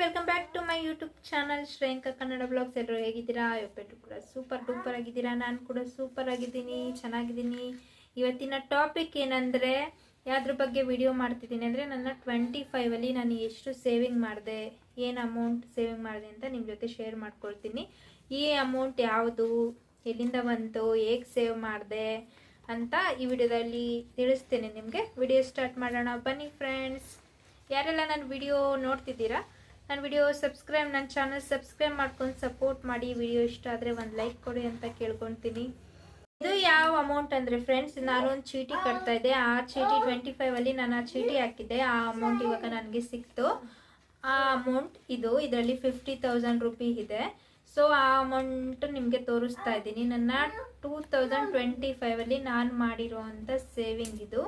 Welcome back to my YouTube channel Shreyanka Kannada blogs ಎಲ್ಲರೂ ಹೇಗಿದ್ದೀರಾ? ಎಪ್ಪೆಟ್ರು ಕೂಡ ಸೂಪರ್ ಡೂಪರ್ ಆಗಿದ್ದೀರಾ. ನಾನು ಕೂಡ ಸೂಪರ್ ಆಗಿದ್ದೀನಿ, ಚೆನ್ನಾಗಿದ್ದೀನಿ. ಇವತ್ತಿನ ಟಾಪಿಕ್ ಏನಂದರೆ, ಯಾವ್ದ್ರ ಬಗ್ಗೆ ವಿಡಿಯೋ ಮಾಡ್ತಿದ್ದೀನಿ ಅಂದರೆ, ನನ್ನ ಟ್ವೆಂಟಿ ಫೈವಲ್ಲಿ ನಾನು ಎಷ್ಟು ಸೇವಿಂಗ್ ಮಾಡಿದೆ, ಏನು ಅಮೌಂಟ್ ಸೇವಿಂಗ್ ಮಾಡಿದೆ ಅಂತ ನಿಮ್ಮ ಜೊತೆ ಶೇರ್ ಮಾಡ್ಕೊಳ್ತೀನಿ. ಈ ಅಮೌಂಟ್ ಯಾವುದು, ಎಲ್ಲಿಂದ ಬಂತು, ಹೇಗೆ ಸೇವ್ ಮಾಡಿದೆ ಅಂತ ಈ ವಿಡಿಯೋದಲ್ಲಿ ತಿಳಿಸ್ತೇನೆ ನಿಮಗೆ. ವಿಡಿಯೋ ಸ್ಟಾರ್ಟ್ ಮಾಡೋಣ. ಬನ್ನಿ ಫ್ರೆಂಡ್ಸ್ ಯಾರೆಲ್ಲ ನನ್ನ ವಿಡಿಯೋ ನೋಡ್ತಿದ್ದೀರಾ ನನ್ನ ವಿಡಿಯೋ ಸಬ್ಸ್ಕ್ರೈಬ್ ನನ್ನ ಚಾನಲ್ ಸಬ್ಸ್ಕ್ರೈಬ್ ಮಾಡ್ಕೊಂಡು ಸಪೋರ್ಟ್ ಮಾಡಿ. ವಿಡಿಯೋ ಇಷ್ಟ ಆದರೆ ಒಂದು ಲೈಕ್ ಕೊಡಿ ಅಂತ ಕೇಳ್ಕೊತೀನಿ. ಇದು ಯಾವ ಅಮೌಂಟ್ ಅಂದರೆ ಫ್ರೆಂಡ್ಸ್ ಒಂದು ಚೀಟಿ ಕಟ್ತಾ ಇದ್ದೆ. ಆ ಚೀಟಿ ಟ್ವೆಂಟಿ ಫೈವಲ್ಲಿ ನಾನು ಆ ಚೀಟಿ ಹಾಕಿದ್ದೆ. ಆ ಅಮೌಂಟ್ ಇವಾಗ ನನಗೆ ಸಿಕ್ತು. ಆ ಅಮೌಂಟ್ ಇದು, ಇದರಲ್ಲಿ ಫಿಫ್ಟಿ ತೌಸಂಡ್ ರುಪಿ ಇದೆ. ಸೊ ಆ ಅಮೌಂಟ್ ನಿಮಗೆ ತೋರಿಸ್ತಾ ಇದ್ದೀನಿ. ನನ್ನ ಟೂ ತೌಸಂಡ್ ಟ್ವೆಂಟಿ ಫೈವಲ್ಲಿ ನಾನು ಮಾಡಿರೋವಂಥ ಸೇವಿಂಗ್ ಇದು.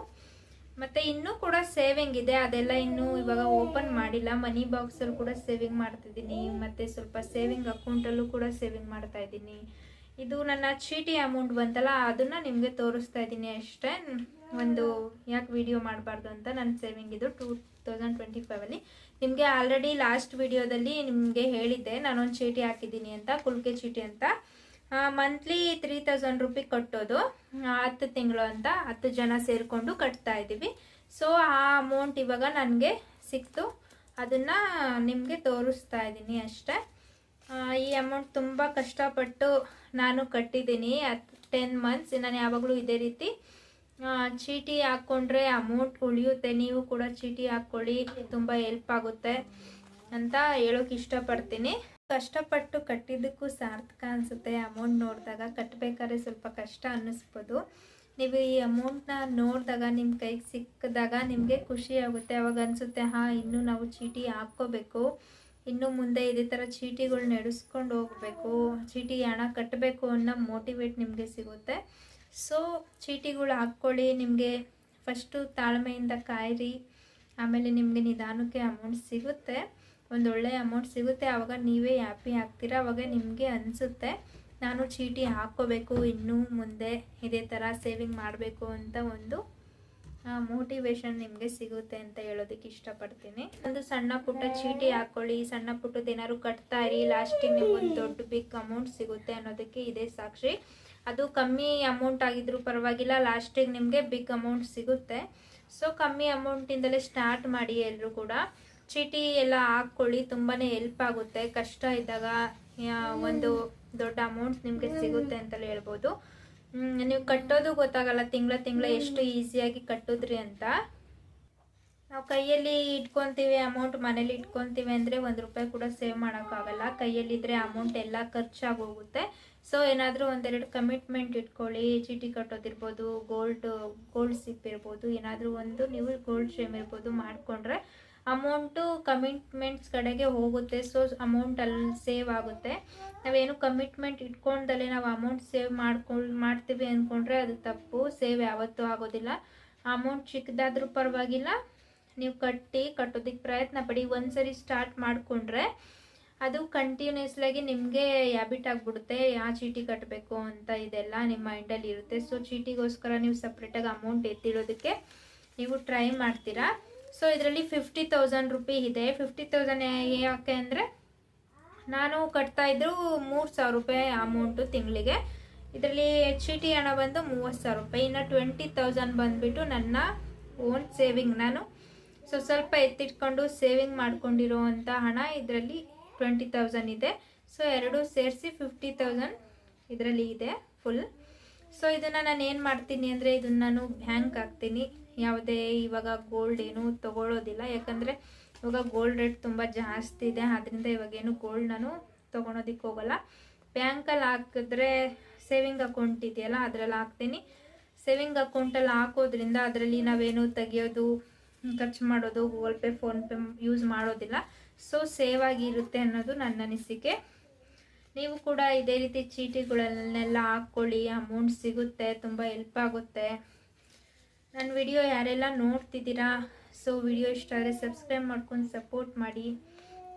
ಮತ್ತು ಇನ್ನೂ ಕೂಡ ಸೇವಿಂಗ್ ಇದೆ. ಅದೆಲ್ಲ ಇನ್ನೂ ಇವಾಗ ಓಪನ್ ಮಾಡಿಲ್ಲ. ಮನಿ ಬಾಕ್ಸಲ್ಲಿ ಕೂಡ ಸೇವಿಂಗ್ ಮಾಡ್ತಿದ್ದೀನಿ. ಮತ್ತು ಸ್ವಲ್ಪ ಸೇವಿಂಗ್ ಅಕೌಂಟಲ್ಲೂ ಕೂಡ ಸೇವಿಂಗ್ ಮಾಡ್ತಾ ಇದ್ದೀನಿ. ಇದು ನನ್ನ ಚೀಟಿ ಅಮೌಂಟ್ ಬಂತಲ್ಲ, ಅದನ್ನು ನಿಮಗೆ ತೋರಿಸ್ತಾ ಇದ್ದೀನಿ ಅಷ್ಟೇ. ಒಂದು ಯಾಕೆ ವಿಡಿಯೋ ಮಾಡಬಾರ್ದು ಅಂತ ನನ್ನ ಸೇವಿಂಗ್ ಇದು ಟೂ ತೌಸಂಡ್ ಟ್ವೆಂಟಿ ಫೈವಲ್ಲಿ ನಿಮಗೆ ಆಲ್ರೆಡಿ ಲಾಸ್ಟ್ ವಿಡಿಯೋದಲ್ಲಿ ನಿಮಗೆ ಹೇಳಿದ್ದೆ, ನಾನೊಂದು ಚೀಟಿ ಹಾಕಿದ್ದೀನಿ ಅಂತ, ಕುಲ್ಕೆ ಚೀಟಿ ಅಂತ. ಮಂತ್ಲಿ ತ್ರೀ ತೌಸಂಡ್ ರುಪಿ ಕಟ್ಟೋದು ಹತ್ತು ತಿಂಗಳು ಅಂತ ಹತ್ತು ಜನ ಸೇರಿಕೊಂಡು ಕಟ್ತಾ ಇದ್ದೀವಿ. ಸೊ ಆ ಅಮೌಂಟ್ ಇವಾಗ ನನಗೆ ಸಿಕ್ತು. ಅದನ್ನು ನಿಮಗೆ ತೋರಿಸ್ತಾ ಇದ್ದೀನಿ ಅಷ್ಟೇ. ಈ ಅಮೌಂಟ್ ತುಂಬ ಕಷ್ಟಪಟ್ಟು ನಾನು ಕಟ್ಟಿದ್ದೀನಿ. ಹತ್ತು ಟೆನ್ ಮಂತ್ಸ್ ನಾನು ಯಾವಾಗಲೂ ಇದೇ ರೀತಿ ಚೀಟಿ ಹಾಕ್ಕೊಂಡ್ರೆ ಅಮೌಂಟ್ ಉಳಿಯುತ್ತೆ. ನೀವು ಕೂಡ ಚೀಟಿ ಹಾಕ್ಕೊಳ್ಳಿ ತುಂಬ ಹೆಲ್ಪ್ ಆಗುತ್ತೆ ಅಂತ ಹೇಳೋಕೆ ಇಷ್ಟಪಡ್ತೀನಿ. ಕಷ್ಟಪಟ್ಟು ಕಟ್ಟಿದ್ದಕ್ಕೂ ಸಾರ್ಥಕ ಅನಿಸುತ್ತೆ. ಅಮೌಂಟ್ ನೋಡಿದಾಗ ಕಟ್ಟಬೇಕಾದ್ರೆ ಸ್ವಲ್ಪ ಕಷ್ಟ ಅನ್ನಿಸ್ಬೋದು ನೀವು ಈ ಅಮೌಂಟ್ನ ನೋಡಿದಾಗ ನಿಮ್ಮ ಕೈಗೆ ಸಿಕ್ಕಿದಾಗ ನಿಮಗೆ ಖುಷಿ ಆಗುತ್ತೆ. ಅವಾಗ ಅನಿಸುತ್ತೆ, ಹಾಂ, ಇನ್ನೂ ನಾವು ಚೀಟಿ ಹಾಕ್ಕೋಬೇಕು. ಇನ್ನು ಮುಂದೆ ಇದೇ ಥರ ಚೀಟಿಗಳು ನಡೆಸ್ಕೊಂಡು ಹೋಗಬೇಕು. ಚೀಟಿ ಹಣ ಕಟ್ಟಬೇಕು ಅನ್ನೋ ಮೋಟಿವೇಟ್ ನಿಮಗೆ ಸಿಗುತ್ತೆ. ಸೊ ಚೀಟಿಗಳು ಹಾಕ್ಕೊಳ್ಳಿ. ನಿಮಗೆ ಫಸ್ಟು ತಾಳ್ಮೆಯಿಂದ ಕಾಯಿರಿ. ಆಮೇಲೆ ನಿಮಗೆ ನಿಧಾನಕ್ಕೆ ಅಮೌಂಟ್ ಸಿಗುತ್ತೆ. ಒಂದೊಳ್ಳೆ ಅಮೌಂಟ್ ಸಿಗುತ್ತೆ ಆವಾಗ ನೀವೇ ಹ್ಯಾಪಿ ಆಗ್ತೀರಾ? ಆವಾಗ ನಿಮಗೆ ಅನಿಸುತ್ತೆ, ನಾನು ಚೀಟಿ ಹಾಕ್ಕೋಬೇಕು, ಇನ್ನೂ ಮುಂದೆ ಇದೇ ಥರ ಸೇವಿಂಗ್ ಮಾಡಬೇಕು ಅಂತ ಒಂದು ಮೋಟಿವೇಶನ್ ನಿಮಗೆ ಸಿಗುತ್ತೆ ಅಂತ ಹೇಳೋದಕ್ಕೆ ಇಷ್ಟಪಡ್ತೀನಿ. ಒಂದು ಸಣ್ಣ ಪುಟ್ಟ ಚೀಟಿ ಹಾಕ್ಕೊಳ್ಳಿ ಸಣ್ಣ ಪುಟ್ಟದ ಏನಾದ್ರು ಕಟ್ತಾ ಇರಿ ಲಾಸ್ಟಿಗೆ ನಿಮ್ಗೆ ಒಂದು ದೊಡ್ಡ ಬಿಗ್ ಅಮೌಂಟ್ ಸಿಗುತ್ತೆ ಅನ್ನೋದಕ್ಕೆ ಇದೇ ಸಾಕ್ಷಿ. ಅದು ಕಮ್ಮಿ ಅಮೌಂಟ್ ಆಗಿದ್ರೂ ಪರವಾಗಿಲ್ಲ ಲಾಸ್ಟಿಗೆ ನಿಮಗೆ ಬಿಗ್ ಅಮೌಂಟ್ ಸಿಗುತ್ತೆ. ಸೊ ಕಮ್ಮಿ ಅಮೌಂಟಿಂದಲೇ ಸ್ಟಾರ್ಟ್ ಮಾಡಿ ಎಲ್ಲರೂ ಕೂಡ. ಚೀಟಿ ಎಲ್ಲ ಹಾಕೊಳ್ಳಿ ತುಂಬಾ ಹೆಲ್ಪ್ ಆಗುತ್ತೆ. ಕಷ್ಟ ಇದ್ದಾಗ ಒಂದು ದೊಡ್ಡ ಅಮೌಂಟ್ ನಿಮಗೆ ಸಿಗುತ್ತೆ ಅಂತಲೇ ಹೇಳ್ಬೋದು. ನೀವು ಕಟ್ಟೋದು ಗೊತ್ತಾಗಲ್ಲ, ತಿಂಗಳ ತಿಂಗಳ ಎಷ್ಟು ಈಸಿಯಾಗಿ ಕಟ್ಟಿದ್ರಿ ಅಂತ. ನಾವು ಕೈಯಲ್ಲಿ ಇಟ್ಕೊತೀವಿ ಅಮೌಂಟ್ ಮನೇಲಿ ಇಟ್ಕೊತೀವಿ ಅಂದರೆ ಒಂದು ರೂಪಾಯಿ ಕೂಡ ಸೇವ್ ಮಾಡೋಕ್ಕಾಗಲ್ಲ. ಕೈಯಲ್ಲಿದ್ದರೆ ಅಮೌಂಟ್ ಎಲ್ಲ ಖರ್ಚಾಗಿ ಹೋಗುತ್ತೆ ಸೊ ಏನಾದರೂ ಒಂದೆರಡು ಕಮಿಟ್ಮೆಂಟ್ ಇಟ್ಕೊಳ್ಳಿ. ಚೀಟಿ ಕಟ್ಟೋದಿರ್ಬೋದು ಗೋಲ್ಡ್ ಗೋಲ್ಡ್ ಸಿಪ್ ಇರ್ಬೋದು, ಏನಾದರೂ ಒಂದು ನೀವು ಗೋಲ್ಡ್ ಶೇಮ್ ಇರ್ಬೋದು ಮಾಡಿಕೊಂಡ್ರೆ ಅಮೌಂಟು ಕಮಿಟ್ಮೆಂಟ್ಸ್ ಕಡೆಗೆ ಹೋಗುತ್ತೆ. ಸೊ ಅಮೌಂಟ್ ಅಲ್ಲಿ ಸೇವ್ ಆಗುತ್ತೆ. ನಾವೇನು ಕಮಿಟ್ಮೆಂಟ್ ಇಟ್ಕೊಂಡಲ್ಲೇ ನಾವು ಅಮೌಂಟ್ ಸೇವ್ ಮಾಡ್ಕೊಂಡು, ಮಾಡ್ತೀವಿ ಅಂದ್ಕೊಂಡ್ರೆ ಅದು ತಪ್ಪು. ಸೇವ್ ಯಾವತ್ತೂ ಆಗೋದಿಲ್ಲ. ಅಮೌಂಟ್ ಚಿಕ್ಕದಾದ್ರೂ ಪರವಾಗಿಲ್ಲ. ನೀವು ಕಟ್ಟಿ ಕಟ್ಟೋದಕ್ಕೆ ಪ್ರಯತ್ನ ಪಡಿ. ಒಂದ್ಸರಿ ಸ್ಟಾರ್ಟ್ ಮಾಡಿಕೊಂಡ್ರೆ ಅದು ಕಂಟಿನ್ಯೂಸ್ಲಾಗಿ ನಿಮಗೆ ಹ್ಯಾಬಿಟ್ ಆಗಿಬಿಡುತ್ತೆ. ಯಾವ ಚೀಟಿ ಕಟ್ಟಬೇಕು ಅಂತ ಇದೆಲ್ಲ ನಿಮ್ಮ ಮೈಂಡಲ್ಲಿ ಇರುತ್ತೆ. ಸೊ ಚೀಟಿಗೋಸ್ಕರ ನೀವು ಸಪ್ರೇಟಾಗಿ ಅಮೌಂಟ್ ಎತ್ತಿಡೋದಕ್ಕೆ ನೀವು ಟ್ರೈ ಮಾಡ್ತೀರಾ? ಸೊ ಇದರಲ್ಲಿ ಫಿಫ್ಟಿ ತೌಸಂಡ್ ರುಪಿ ಇದೆ. ಫಿಫ್ಟಿ ತೌಸಂಡ್ ಯಾಕೆ ಅಂದರೆ, ನಾನು ಕಟ್ತಾ ಇದ್ರು ಮೂರು ಸಾವಿರ ರೂಪಾಯಿ ಅಮೌಂಟು ತಿಂಗಳಿಗೆ. ಇದರಲ್ಲಿ ಎಚ್ ಟಿ ಹಣ ಬಂದು ಮೂವತ್ತು ಸಾವಿರ ರೂಪಾಯಿ. ಇನ್ನು ಟ್ವೆಂಟಿ ತೌಸಂಡ್ ಬಂದುಬಿಟ್ಟು ನನ್ನ ಓನ್ ಸೇವಿಂಗ್ ನಾನು. ಸೊ ಸ್ವಲ್ಪ ಎತ್ತಿಟ್ಕೊಂಡು ಸೇವಿಂಗ್ ಮಾಡ್ಕೊಂಡಿರೋ ಅಂಥ ಹಣ ಇದರಲ್ಲಿ ಟ್ವೆಂಟಿ ತೌಸಂಡ್ ಇದೆ. ಸೊ ಎರಡು ಸೇರಿಸಿ ಫಿಫ್ಟಿ ತೌಸಂಡ್ ಇದರಲ್ಲಿ ಇದೆ ಫುಲ್ ಸೊ ಇದನ್ನು ನಾನು ಏನು ಮಾಡ್ತೀನಿ ಅಂದರೆ, ಇದನ್ನು ನಾನು ಬ್ಯಾಂಕ್ ಹಾಕ್ತೀನಿ. ಯಾವುದೇ ಇವಾಗ ಗೋಲ್ಡ್ ಏನೂ ತೊಗೊಳ್ಳೋದಿಲ್ಲ ಯಾಕಂದರೆ ಇವಾಗ ಗೋಲ್ಡ್ ರೇಟ್ ತುಂಬ ಜಾಸ್ತಿ ಇದೆ. ಆದ್ದರಿಂದ ಇವಾಗ ಏನು ಗೋಲ್ಡ್ ನಾನು ತೊಗೊಳೋದಿಕ್ಕೆ ಹೋಗಲ್ಲ. ಬ್ಯಾಂಕಲ್ಲಿ ಹಾಕಿದ್ರೆ ಸೇವಿಂಗ್ ಅಕೌಂಟ್ ಇದೆಯಲ್ಲ, ಅದರಲ್ಲಿ ಹಾಕ್ತೀನಿ. ಸೇವಿಂಗ್ ಅಕೌಂಟಲ್ಲಿ ಹಾಕೋದ್ರಿಂದ ಅದರಲ್ಲಿ ನಾವೇನು ತೆಗಿಯೋದು, ಖರ್ಚು ಮಾಡೋದು ಗೂಗಲ್ ಪೇ ಫೋನ್ಪೇ ಯೂಸ್ ಮಾಡೋದಿಲ್ಲ. ಸೊ ಸೇವ್ ಆಗಿರುತ್ತೆ ಅನ್ನೋದು ನನ್ನ ಅನಿಸಿಕೆ. ನೀವು ಕೂಡ ಇದೇ ರೀತಿ ಚೀಟಿಗಳನ್ನೆಲ್ಲ ಹಾಕ್ಕೊಳ್ಳಿ. ಅಮೌಂಟ್ ಸಿಗುತ್ತೆ, ತುಂಬ ಹೆಲ್ಪ್ ಆಗುತ್ತೆ. ನನ್ನ ವಿಡಿಯೋ ಯಾರೆಲ್ಲ ನೋಡ್ತಿದ್ದೀರಾ, ಸೊ ವಿಡಿಯೋ ಇಷ್ಟ ಆದರೆ ಸಬ್ಸ್ಕ್ರೈಬ್ ಮಾಡ್ಕೊಂಡು ಸಪೋರ್ಟ್ ಮಾಡಿ.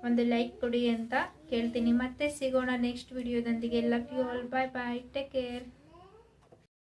ಒಂದು ಲೈಕ್ ಕೊಡಿ ಅಂತ ಕೇಳ್ತೀನಿ. ಮತ್ತೆ ಸಿಗೋಣ next ವಿಡಿಯೋದೊಂದಿಗೆ. Love you all bye bye take care